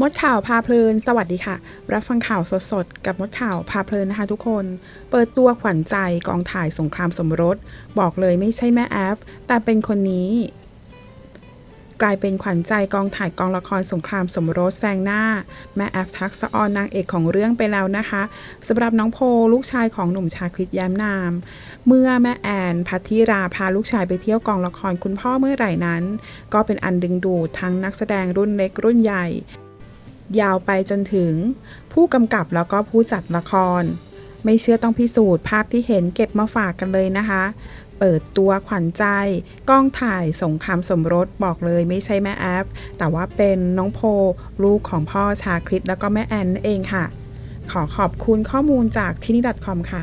มดข่าวพาเพลิน สวัสดีค่ะ รับฟังข่าวสดๆ กับมดข่าวพาเพลินนะคะทุกคน เปิดตัวขวัญใจกองถ่ายสงครามสมรส บอกเลยไม่ใช่แม่แอฟ แต่เป็นคนนี้ กลายเป็นขวัญใจกองถ่ายกองละครสงครามสมรสแซงหน้า แม่แอฟทักษออนนางเอกของเรื่องไปแล้วนะคะสำหรับน้องโพลูกชายของหนุ่มชาคริตแย้มนาม เมื่อแม่แอนพัทธิราพาลูกชายไปเที่ยวกองละครคุณพ่อเมื่อไหร่นั้น ก็เป็นอันดึงดูดทั้งนักแสดงรุ่นเล็กรุ่นใหญ่ ยาวไปจนถึง ผู้กำกับแล้วก็ผู้จัดละคร ไม่เชื่อต้องพิสูจน์ภาพที่เห็นเก็บมาฝากกันเลยนะคะ เปิดตัวขวัญใจกล้องถ่ายสงครามสมรสบอกเลยไม่ใช่แม่แอฟ แต่ว่าเป็นน้องโพลูกของพ่อชาคริตแล้วก็แม่แอนนั่นเองค่ะ ขอขอบคุณข้อมูลจากที่นี่ .com ค่ะ